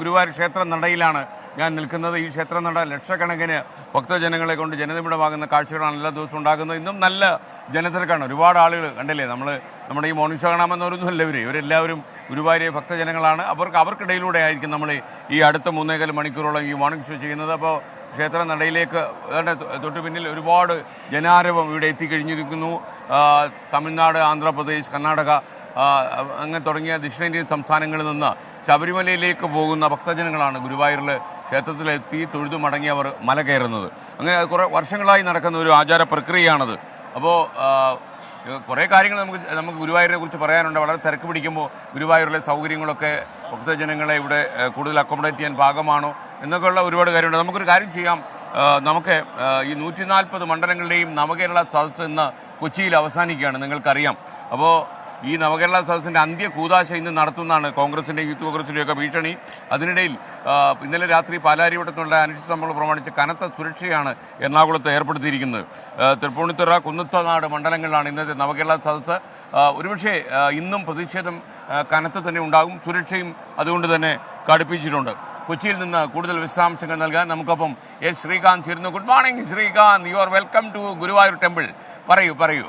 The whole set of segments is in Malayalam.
ഗുരുവായൂർ ക്ഷേത്ര നടയിലാണ് ഞാൻ നിൽക്കുന്നത്. ഈ ക്ഷേത്ര നട ലക്ഷക്കണക്കിന് ഭക്തജനങ്ങളെ കൊണ്ട് ജനനിമിടമാകുന്ന കാഴ്ചകളാണ് എല്ലാ ദിവസവും ഉണ്ടാകുന്നത്. ഇന്നും നല്ല ജനത്തിരക്കാണ്. ഒരുപാട് ആളുകൾ കണ്ടില്ലേ? നമ്മൾ നമ്മുടെ ഈ മോർണിംഗ് ഷോ കാണാമെന്നവരൊന്നുമല്ല ഇവർ ഇവരെല്ലാവരും ഗുരുവായൂരെ ഭക്തജനങ്ങളാണ്. അവർക്ക് അവർക്കിടയിലൂടെ ആയിരിക്കും നമ്മൾ ഈ അടുത്ത മൂന്നേകാൽ മണിക്കൂറോളം ഈ മോർണിംഗ് ഷോ ചെയ്യുന്നത്. അപ്പോൾ ക്ഷേത്ര നടയിലേക്ക് തൊട്ടു പിന്നിൽ ഒരുപാട് ജനാരവം ഇവിടെ എത്തിക്കഴിഞ്ഞിരിക്കുന്നു. തമിഴ്നാട് ആന്ധ്രാപ്രദേശ് കർണാടക അങ്ങനെ തുടങ്ങിയ ദക്ഷിണേന്ത്യൻ സംസ്ഥാനങ്ങളിൽ നിന്ന് ശബരിമലയിലേക്ക് പോകുന്ന ഭക്തജനങ്ങളാണ് ഗുരുവായൂരിൽ ക്ഷേത്രത്തിലെത്തി തൊഴുതു മടങ്ങിയവർ മല കയറുന്നത്. അങ്ങനെ കുറേ വർഷങ്ങളായി നടക്കുന്ന ഒരു ആചാര പ്രക്രിയയാണത്. അപ്പോൾ കുറേ കാര്യങ്ങൾ നമുക്ക് നമുക്ക് ഗുരുവായൂരിനെ കുറിച്ച് പറയാനുണ്ട്. വളരെ തിരക്ക് പിടിക്കുമ്പോൾ ഗുരുവായൂരിലെ സൗകര്യങ്ങളൊക്കെ ഭക്തജനങ്ങളെ ഇവിടെ കൂടുതൽ അക്കോമഡേറ്റ് ചെയ്യാൻ ഭാഗമാണോ എന്നൊക്കെയുള്ള ഒരുപാട് കാര്യമുണ്ട്. നമുക്കൊരു കാര്യം ചെയ്യാം. നമുക്ക് ഈ നൂറ്റി നാൽപ്പത് മണ്ഡലങ്ങളുടെയും നവകേരള സദസ്സ് ഇന്ന് കൊച്ചിയിൽ അവസാനിക്കുകയാണ്. നിങ്ങൾക്കറിയാം. അപ്പോൾ ഈ നവകേരള സദസ്സിന്റെ അന്ത്യ കൂതാശ ഇന്ന് നടത്തുന്നതാണ്. കോൺഗ്രസിന്റെ യൂത്ത് കോൺഗ്രസിന്റെയും ഒക്കെ ഭീഷണി. അതിനിടയിൽ ഇന്നലെ രാത്രി പാലാരിവട്ടത്തുള്ള അനിശ്ചിത സംഭവം പ്രമാണിച്ച് കനത്ത സുരക്ഷയാണ് എറണാകുളത്ത് ഏർപ്പെടുത്തിയിരിക്കുന്നത്. തൃപ്പൂണിത്തുറ കുന്നത്തനാട് മണ്ഡലങ്ങളിലാണ് ഇന്നത്തെ നവകേരള സദസ്സ്. ഒരുപക്ഷെ ഇന്നും പ്രതിഷേധം കനത്ത് തന്നെ ഉണ്ടാകും. സുരക്ഷയും അതുകൊണ്ട് തന്നെ കടുപ്പിച്ചിട്ടുണ്ട്. കൊച്ചിയിൽ നിന്ന് കൂടുതൽ വിശദാംശങ്ങൾ നൽകാൻ നമുക്കൊപ്പം എസ് ശ്രീകാന്ത് ചേരുന്നു. Good morning Srikanth. You are welcome to Guruvayur temple. പറയൂ പറയൂ.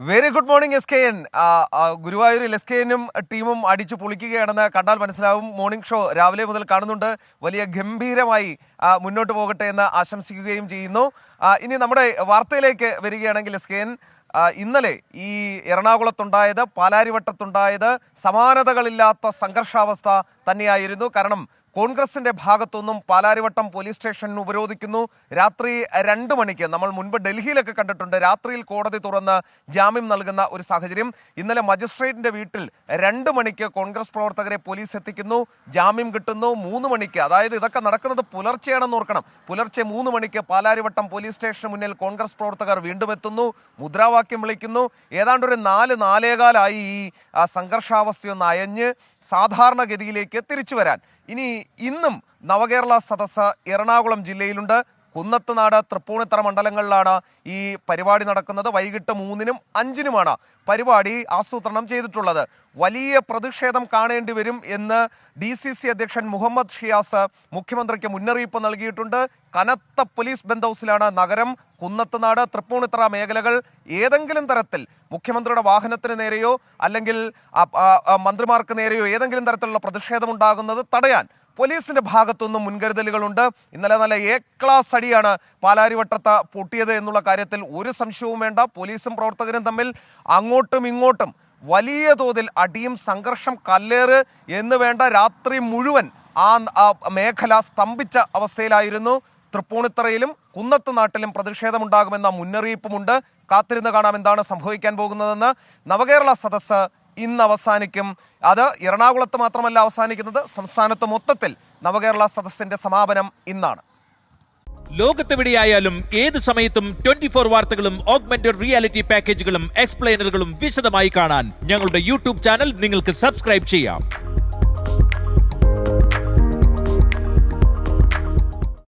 Very good morning S K N ഗുരുവായൂരിൽ എസ് കെ എനും ടീമും അടിച്ചു പൊളിക്കുകയാണെന്ന് കണ്ടാൽ മനസ്സിലാവും. മോർണിംഗ് ഷോ രാവിലെ മുതൽ കാണുന്നുണ്ട്. വലിയ ഗംഭീരമായി മുന്നോട്ട് പോകട്ടെ എന്ന് ആശംസിക്കുകയും ചെയ്യുന്നു. ഇനി നമ്മുടെ വാർത്തയിലേക്ക് വരികയാണെങ്കിൽ എസ് കെ എൻ ഇന്നലെ ഈ എറണാകുളത്തുണ്ടായത് പാലാരിവട്ടത്തുണ്ടായത് സമാനതകളില്ലാത്ത സംഘർഷാവസ്ഥ തന്നെയായിരുന്നു. കാരണം കോൺഗ്രസിന്റെ ഭാഗത്തുനിന്നും പാലാരിവട്ടം പോലീസ് സ്റ്റേഷൻ ഉപരോധിക്കുന്നു. രാത്രി രണ്ട് മണിക്ക് നമ്മൾ മുൻപ് ഡൽഹിയിലൊക്കെ കണ്ടിട്ടുണ്ട്. രാത്രിയിൽ കോടതി തുറന്ന് ജാമ്യം നൽകുന്ന ഒരു സാഹചര്യം. ഇന്നലെ മജിസ്ട്രേറ്റിന്റെ വീട്ടിൽ രണ്ട് മണിക്ക് കോൺഗ്രസ് പ്രവർത്തകരെ പോലീസ് എത്തിക്കുന്നു. ജാമ്യം കിട്ടുന്നു. മൂന്ന് മണിക്ക് അതായത് ഇതൊക്കെ നടക്കുന്നത് പുലർച്ചെയാണെന്ന് ഓർക്കണം. പുലർച്ചെ മൂന്ന് മണിക്ക് പാലാരിവട്ടം പോലീസ് സ്റ്റേഷന് മുന്നിൽ കോൺഗ്രസ് പ്രവർത്തകർ വീണ്ടും എത്തുന്നു. മുദ്രാവാക്യം വിളിക്കുന്നു. ഏതാണ്ട് ഒരു നാല് നാലേകാലായി ഈ സംഘർഷാവസ്ഥയൊന്ന് അയഞ്ഞ് സാധാരണഗതിയിലേക്ക് തിരിച്ചു വരാൻ ഇനി ഇന്നും നവകേരള സദസ്സ് എറണാകുളം ജില്ലയിലുണ്ട്. കുന്നത്തുനാട് തൃപ്പൂണിത്തറ മണ്ഡലങ്ങളിലാണ് ഈ പരിപാടി നടക്കുന്നത്. വൈകിട്ട് മൂന്നിനും അഞ്ചിനുമാണ് പരിപാടി ആസൂത്രണം ചെയ്തിട്ടുള്ളത്. വലിയ പ്രതിഷേധം കാണേണ്ടി വരും എന്ന് ഡി സി സി അധ്യക്ഷൻ മുഹമ്മദ് ഷിയാസ് മുഖ്യമന്ത്രിക്ക് മുന്നറിയിപ്പ് നൽകിയിട്ടുണ്ട്. കനത്ത പോലീസ് ബന്ധൌസിലാണ് നഗരം കുന്നത്തുനാട് തൃപ്പൂണിത്തറ മേഖലകൾ ഏതെങ്കിലും തരത്തിൽ മുഖ്യമന്ത്രിയുടെ വാഹനത്തിന് നേരെയോ അല്ലെങ്കിൽ മന്ത്രിമാർക്ക് നേരെയോ ഏതെങ്കിലും തരത്തിലുള്ള പ്രതിഷേധം ഉണ്ടാകുന്നത് തടയാൻ പോലീസിന്റെ ഭാഗത്തുനിന്നും മുൻകരുതലുകളുണ്ട്. ഇന്നലെ നല്ല എ ക്ലാസ് അടിയാണ് പാലാരിവട്ടത്ത് പൊട്ടിയത് എന്നുള്ള കാര്യത്തിൽ ഒരു സംശയവും വേണ്ട. പോലീസും പ്രവർത്തകരും തമ്മിൽ അങ്ങോട്ടും ഇങ്ങോട്ടും വലിയ തോതിൽ അടിയും സംഘർഷം കല്ലേറ് എന്ന് വേണ്ട രാത്രി മുഴുവൻ ആ മേഖല സ്തംഭിച്ച അവസ്ഥയിലായിരുന്നു. തൃപ്പൂണിത്തറയിലും കുന്നത്ത് നാട്ടിലും പ്രതിഷേധമുണ്ടാകുമെന്ന മുന്നറിയിപ്പുമുണ്ട്. കാത്തിരുന്ന് കാണാം എന്താണ് സംഭവിക്കാൻ പോകുന്നതെന്ന്. നവകേരള സദസ്സ് ഇന്ന് അവസാനിക്കും. അത് എറണാകുളത്ത് മാത്രമല്ല അവസാനിക്കുന്നത്. സംസ്ഥാനത്ത് മൊത്തത്തിൽ നവകേരള സദസ്സിന്റെ സമാപനം ഇന്നാണ്. ലോകത്തെവിടെയായാലും ഏത് സമയത്തും ട്വന്റി ഫോർ വാർത്തകളും ഓഗ്മെന്റഡ് റിയാലിറ്റി പാക്കേജുകളും എക്സ്പ്ലെയിനറുകളും വിശദമായി കാണാൻ ഞങ്ങളുടെ യൂട്യൂബ് ചാനൽ നിങ്ങൾക്ക് സബ്സ്ക്രൈബ് ചെയ്യാം.